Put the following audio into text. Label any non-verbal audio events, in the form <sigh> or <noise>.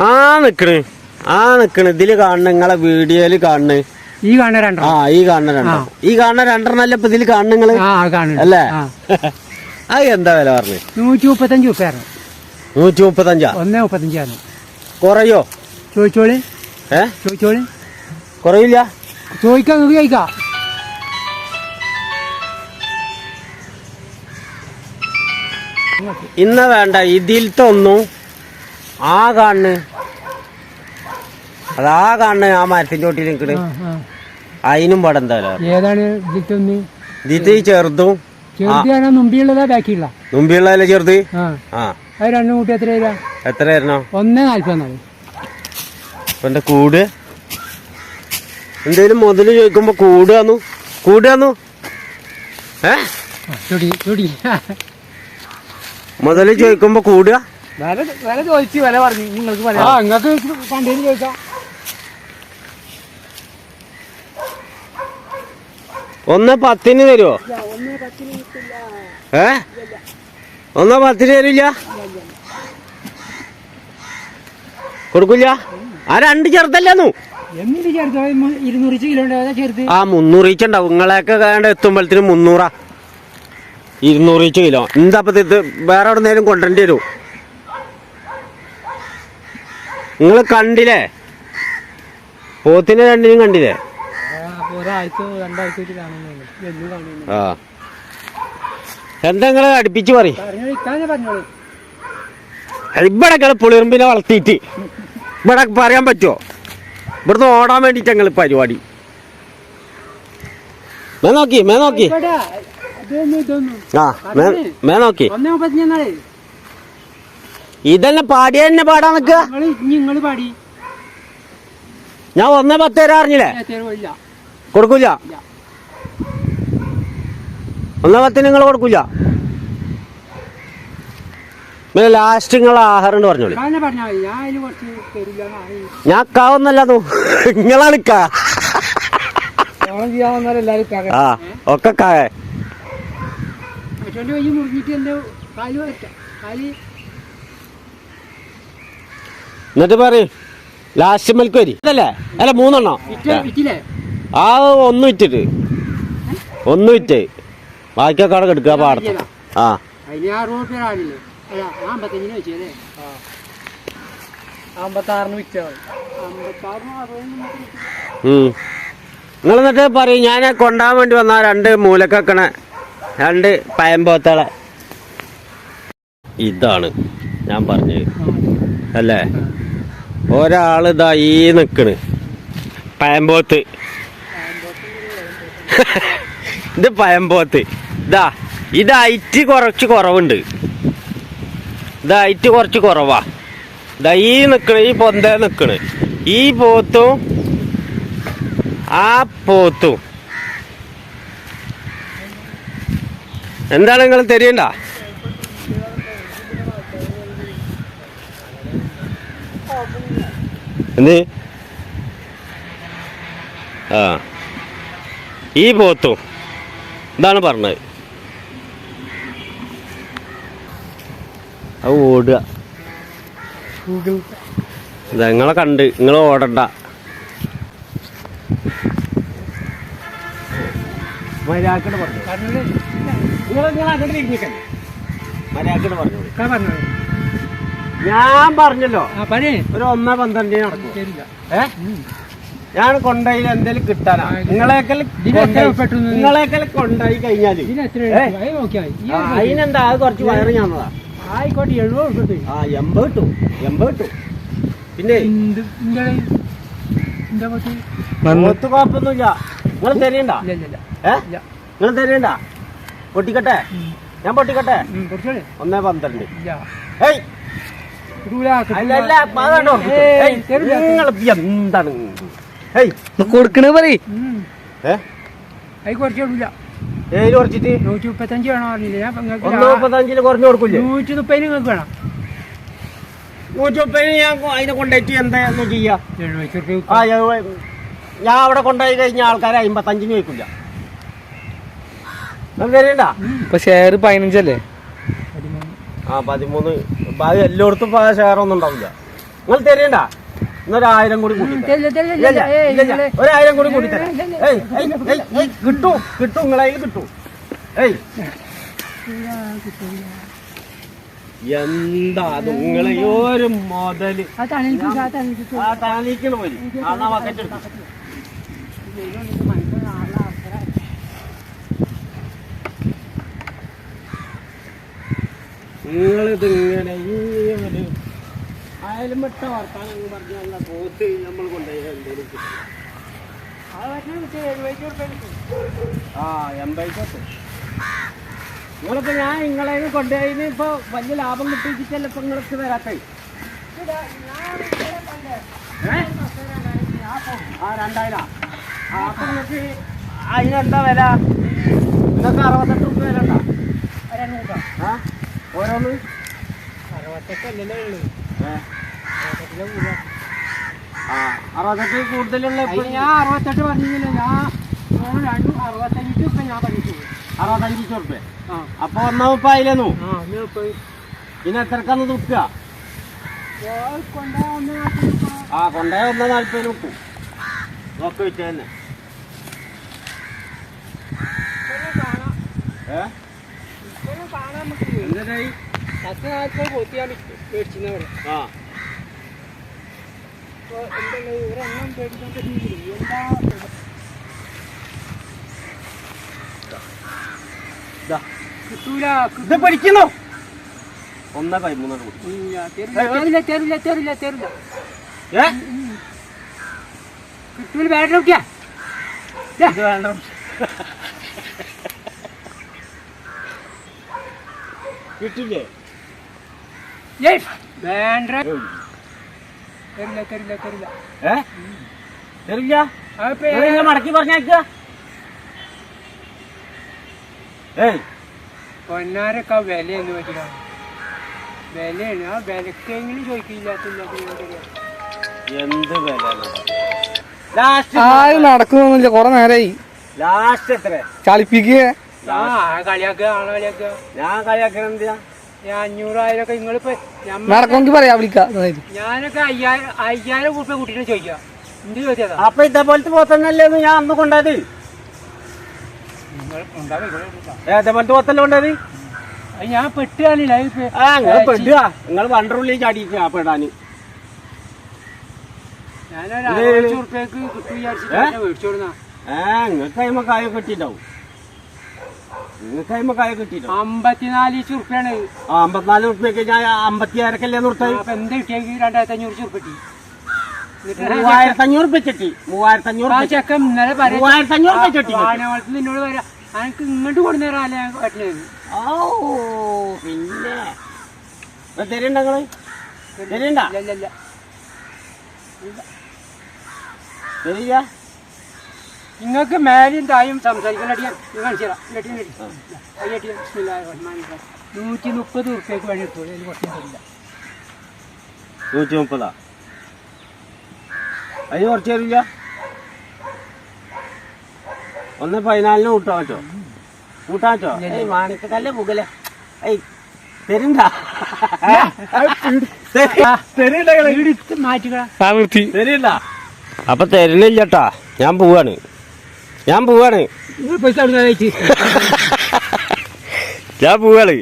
ആ നിക്കണ്. ആ നിക്കണ്. ഇതിൽ കാണണ നിങ്ങളെ വീഡിയോയിൽ കാണണ് ഈ കാണുന്ന രണ്ടോ ആ ഈ കാണുന്ന രണ്ടെണ്ണം. ഈ കാണുന്ന രണ്ടെണ്ണല്ലേ ഇപ്പൊ ഇതിൽ കാണുന്ന നിങ്ങൾ? അല്ലേ? ആ. <laughs> അത് എന്താ വില പറഞ്ഞു? നൂറ്റി മുപ്പത്തഞ്ച് ഉപ്പയാണ് നൂറ്റി മുപ്പത്തഞ്ചാ ഒന്നേ മുപ്പത്തഞ്ചാണ് കുറയോ? ചോദിച്ചോളി. ഏ? ചോദിച്ചോളി. കുറയില്ല? ചോദിക്കാം നിങ്ങൾക്ക് ചോദിക്കാം. ഇന്ന വേണ്ട ഇതിലത്തെ ഒന്നും ആ കാണ് അതാ കാണ് ആ മരത്തിന്റെ ചോട്ടിൽ നിൽക്കണ്. അതിനും പാടെ എന്തായാലും വില പറഞ്ഞത്? ഏതാണ് ഇതിലൊന്ന് ഇത് ഈ ചെറുതും മുമ്പിയുള്ളതല്ലേ ചെറുത്? അത് രണ്ടും കൂട്ടി എത്ര എത്ര ആയിരുന്നോ ഒന്നേ എന്റെ കൂട്? എന്തേലും മുതൽ ചോദിക്കുമ്പോ കൂടുകന്നു കൂടുകന്നു ഏ? മുതൽ ചോദിക്കുമ്പോ കൂടുക. വില വില ചോദിച്ചു വില പറഞ്ഞു. നിങ്ങൾക്ക് ആ നിങ്ങൾക്ക് കണ്ടതിന് ചോദിക്കാം ഒന്ന് പത്തിന് തരുമോ ഏ? ഒന്ന് പത്തിന് തരില്ല? കൊടുക്കില്ല? ആ രണ്ട് ചെറുതല്ലെന്നു എന്ത് ഇരുന്നൂറ് കിലോ ആ മുന്നൂറ് ഇച്ചുണ്ടാവും നിങ്ങളെയൊക്കെ കണ്ട എത്തുമ്പോഴത്തേന് മുന്നൂറാ. ഇരുന്നൂറ് വെച്ച് കിലോ. എന്താ അപ്പൊ ഇത്? വേറെ എവിടെ നേരം കൊണ്ടുവരേണ്ടി വരും. നിങ്ങൾ കണ്ടില്ലേ? പോത്തിനെ രണ്ടിനും കണ്ടില്ലേ? ആ. എന്താ നിങ്ങൾ അടുപ്പിച്ച് പറയും? ഇവിടെ നിങ്ങൾ പുളിറുമ്പിനെ വളർത്തിയിട്ട്. ഇവിടെ പറയാൻ പറ്റുമോ ഇവിടുന്ന് ഓടാൻ വേണ്ടിയിട്ട് ഞങ്ങൾ പരിപാടി. മേ നോക്കി മേ നോക്കി. ആ മേ നോക്കി. ഇതന്നെ പാടിയ തന്നെ പാടാൻ നിൽക്കുക? ഞാൻ ഒന്നേ പത്ത് തരാ അറിഞ്ഞില്ലേ? കൊടുക്കൂല? ഒന്നേ പത്തിന് നിങ്ങൾ കൊടുക്കൂല? പിന്നെ ലാസ്റ്റ് നിങ്ങൾ ആഹാരം ഉണ്ട് പറഞ്ഞോളി. മതി ഞാൻ കാവുന്നല്ല നിങ്ങളാണ് കാ. ആ ഒക്കെ കാ. മറ്റോന്റെ കൈ മുറിഞ്ഞിട്ട് എന്റെ കാൽ പറ്റാം കാൽ എന്നിട്ട് പറയും. ലാസ്റ്റ് മൽക്ക് വരി അതല്ലേ അല്ല മൂന്നെണ്ണം? വിറ്റ വിറ്റില്ലേ ആ ഒന്ന് വിറ്റിട്ട് ഒന്ന് വിറ്റ് ബാക്കിയൊക്കെ അവിടെ എടുക്കുക പാടത്ത്. ആ. ആണില്ലേ അല്ല അമ്പത്തഞ്ചിന് വെച്ചല്ലേ അമ്പത്താറിന് വിറ്റോ അമ്പത്താറിന് അറുപതിന് നിങ്ങൾ എന്നിട്ട് പറയും ഞാൻ കൊണ്ടാൻ വേണ്ടി വന്ന രണ്ട് മൂലക്കക്കണ. രണ്ട് പയമ്പോത്തളെ ഇതാണ് ഞാൻ പറഞ്ഞത്. അല്ലേ? ഒരാൾ ഇതാ ഈ നിക്കണ്. പയമ്പോത്ത് <laughs> ഇത് പയമ്പോത്ത് ഇതാ ഇത് ഐറ്റ് കുറച്ച് കുറവുണ്ട്. ഇത് ഐറ്റ് കുറച്ച് കുറവാ. ഇതാ ഈ നിക്കണ് ഈ പൊന്തേ നിക്കണ്. ഈ പോത്തും ആ പോത്തും എന്താണ് നിങ്ങൾ തരേണ്ട? എന്ത്? ആ. ഈ പോത്തും. ഇതാണ് പറഞ്ഞത്. അത് ഓടുക. ഇതാ നിങ്ങളെ കണ്ട്. നിങ്ങൾ ഓടണ്ട. മൈരാക്കട് പറഞ്ഞു. നിങ്ങൾ നിങ്ങൾ അങ്ങോട്ട് തിരിഞ്ഞിക്കല്ലേ മര്യാദക്കട് പറഞ്ഞു ഇക്കാ പറഞ്ഞത് ഞാൻ പറഞ്ഞല്ലോ. ആ ഒരു ഒന്നേ പന്ത്രണ്ടിന് നടക്കും. ശരിയില്ല ഏ? ഞാൻ കൊണ്ടായി എന്തേലും കിട്ടാനാ? നിങ്ങളെ നിങ്ങളേക്കൽ കൊണ്ടുപോയി കഴിഞ്ഞാൽ. അതിനെന്താ? അത് കുറച്ച് വയറ് ഞാനതാ ആയിക്കോട്ടെ എഴുപത് ആ എൺപത് കിട്ടും എൺപത് കിട്ടും പിന്നെ മൂത്ത് ഇന്റെ എന്താ പറ്റി ഒത്തു കുഴപ്പമൊന്നുമില്ല. നിങ്ങൾ തരണ്ട? ഏ? നിങ്ങൾ തരേണ്ട? പൊട്ടിക്കട്ടെ? ഞാൻ പൊട്ടിക്കട്ടെ? ഒന്നേ പന്ത്രണ്ട്. ഏയ് എന്താണ്? കൊടുക്കണ പറയ്. കുറച്ചിട്ട്? നൂറ്റി മുപ്പത്തഞ്ച് വേണോ മുപ്പത്തഞ്ചിന് കുറഞ്ഞു കൊടുക്കില്ല നൂറ്റി മുപ്പതിന് നിങ്ങൾക്ക് വേണം. നൂറ്റി മുപ്പതിന് ഞാൻ കൊ- അതിനെ കൊണ്ടുപോയിട്ട് എന്താ ചെയ്യാ? എഴുപത് റുപ്യ ആ ഞാൻ അവിടെ കൊണ്ടുപോയി കഴിഞ്ഞ ആൾക്കാരെ അമ്പത്തഞ്ചിന് വയ്ക്കില്ല ഇപ്പൊ ഷെയർ പതിനഞ്ചല്ലേ? ആ പതിമൂന്ന്. അത് എല്ലായിടത്തും ഷെയർ ഒന്നും ഉണ്ടാവില്ല. നിങ്ങൾ തരണ്ട. ഇന്നൊരു ആയിരം കൂടി കൂട്ടി ഒരായിരം കൂടി കൂട്ടി കിട്ടും കിട്ടും നിങ്ങളെ കിട്ടും. ഏയ്. എന്താ നിങ്ങളെ ഒരു മുതൽ. ആ താലിക്കണ പോലെ ആ ബക്കറ്റ് എടുത്തു നിങ്ങളിത് ഇങ്ങനെ ഇങ്ങനെ അയൽമട്ട വർത്താനം പറഞ്ഞ പോത്ത് നമ്മൾ കൊണ്ടുപോയി എന്തേലും കിട്ടും. ആ എൺപത് നിങ്ങളിപ്പോ ഞാൻ നിങ്ങളെ കൊണ്ടുപോയി ഇപ്പൊ വലിയ ലാഭം കിട്ടിയിട്ടല്ല ഇപ്പൊ നിങ്ങൾക്ക് വരാത്തേ? ആ രണ്ടായിരം. ആ അപ്പൊ നിങ്ങൾക്ക് അതിനെന്താ വില നിങ്ങൾക്ക് അറുപത്തെട്ട് റുപ്യ വില ഉണ്ടോ ആ ഓരോന്ന് ഏ? ആ അറുപത്തെട്ട് കൂടുതലുള്ള ഇപ്പൊ ഞാൻ അറുപത്തെട്ട് പറഞ്ഞില്ല ഞാൻ രണ്ട് അറുപത്തഞ്ച് ഇപ്പൊ ഞാൻ അറുപത്തഞ്ച് ആ. അപ്പൊ ഒന്നാം ഇപ്പൊ അതിലേന്നു ആ ഇപ്പൊ പിന്നെ എത്രക്കാന്ന് നാട്ടിൽ ആ കൊണ്ടേ ഒന്നാം നാല്പതിന് വെക്കും നോക്കി വെച്ച തന്നെ ഏ? ഇപ്പോഴും കാണാൻ നമുക്ക് എന്തായി പത്ത് നാൽപ്പത് ആ ഇപ്പോൾ എന്താണ് ഒരെണ്ണം പേടിക്കാൻ എന്താ കിട്ടൂല ഇത് പിടിക്കുന്നു ഒന്ന പതിമൂന്നോട് തരില്ല തരില്ല തരില്ല തരില്ല. ഏ? കിട്ടൂല വേണ്ട നോക്കിയാ ഇത് വേണ്ട <laughs> കിട്ടില്ലേ? തരില്ല തരില്ല തരില്ല. ഏ? തരില്ല? അപ്പൊ നിങ്ങളിങ്ങ് മടക്കി പറഞ്ഞേക്ക ഏയ്. പൊന്നാരൊക്കെ വില എന്ന് പറ്റില്ല വിലയാണ്. ആ വിലക്കെങ്കിലും ചോദിക്കില്ലാത്ത എന്ത് വില നടക്കുന്നൊന്നുമില്ല. കൊറേ നേരായി. ലാസ്റ്റ് എത്ര കളിപ്പിക്കുക ആ കളിയാക്കുക ആളെ കളിയാക്കുക. ഞാൻ കളിയാക്കണ എന്തിനാ? ഞാൻ അഞ്ഞൂറായിരം ഒക്കെ നിങ്ങളിപ്പോ ഞമ്മ നടക്കുമെങ്കിൽ പറയാം വിളിക്കാം. ഞാനൊക്കെ അയ്യായിരം അയ്യായിരം ഉറുപ്പ കുട്ടീനെ ചോദിക്കുക എന്ത് ചോദിച്ചതാ അപ്പൊ ഇതേപോലത്തെ പോത്തന്നല്ലേ ഞാൻ അന്ന് കൊണ്ടത്? ഇതേപോലത്തെ പോത്തല്ലേ കൊണ്ടത്? അത് ഞാൻ പെട്ടുകാണില്ല ആ നിങ്ങൾ പെടുക. നിങ്ങൾ വണ്ടറുള്ളിൽ ചാടിയിരിക്കുക പെടാന്. ഞാനൊരു അറുപത് റുപ്യക്ക് കിട്ടും വിചാരിച്ചിട്ട് മേടിച്ചു കൊടുന്ന ഏ നിങ്ങൾക്ക് കൈമ കായ കിട്ടിണ്ടാവും നിങ്ങൾക്ക് കൈമ കായ കിട്ടിണ്ടാവും അമ്പത്തിനാല് ഉറുപ്പ്യക്ക് ഞാൻ അമ്പത്തി ആരക്കല്ലേ നിർത്തത് അപ്പൊ എന്ത് കിട്ടിയെങ്കിൽ രണ്ടായിരത്തി അഞ്ഞൂറ് ഉറുപ്പ്യ കിട്ടി മൂവായിരത്തി അഞ്ഞൂറ് ഉറുപ്പ്യ ചെട്ടി മൂവായിരത്തി അഞ്ഞൂറ് ആ ചെക്കൻ ഇന്നലെ പറയാ മൂവായിരത്തി അഞ്ഞൂറ് ഉറുപ്പ്യ ചെട്ടി വാനവളത്തിൽ നിന്നോട് പറയാ അനക്ക് ഇങ്ങോട്ട് കൊണ്ടുവരാല്ലേ പറ്റുന്നത് ഓ പിന്നെ. തരണ്ട നിങ്ങൾ തരണ്ട? തരില്ല നിങ്ങൾക്ക് മേലും തായും റഹീം. നൂറ്റി മുപ്പത് ഉറുപ്പ്യക്ക് വേണ്ടി അതിന് കുറച്ച് തരില്ല നൂറ്റി മുപ്പതാ അതിന് കുറച്ച് തരില്ല? ഒന്ന് പതിനാലിന് കൂട്ടാൻ പറ്റോ കൂട്ടാൻ പറ്റോ മാണിക്കല്ലേ മുകലെ ഐ തരണ്ട? നിർത്തി. തരില്ല അപ്പൊ തരുന്നില്ലട്ടാ ഞാൻ പോവാണ്. ഞാൻ പോവാണ്. പൈസ <laughs> ഞാൻ പോവാണ്.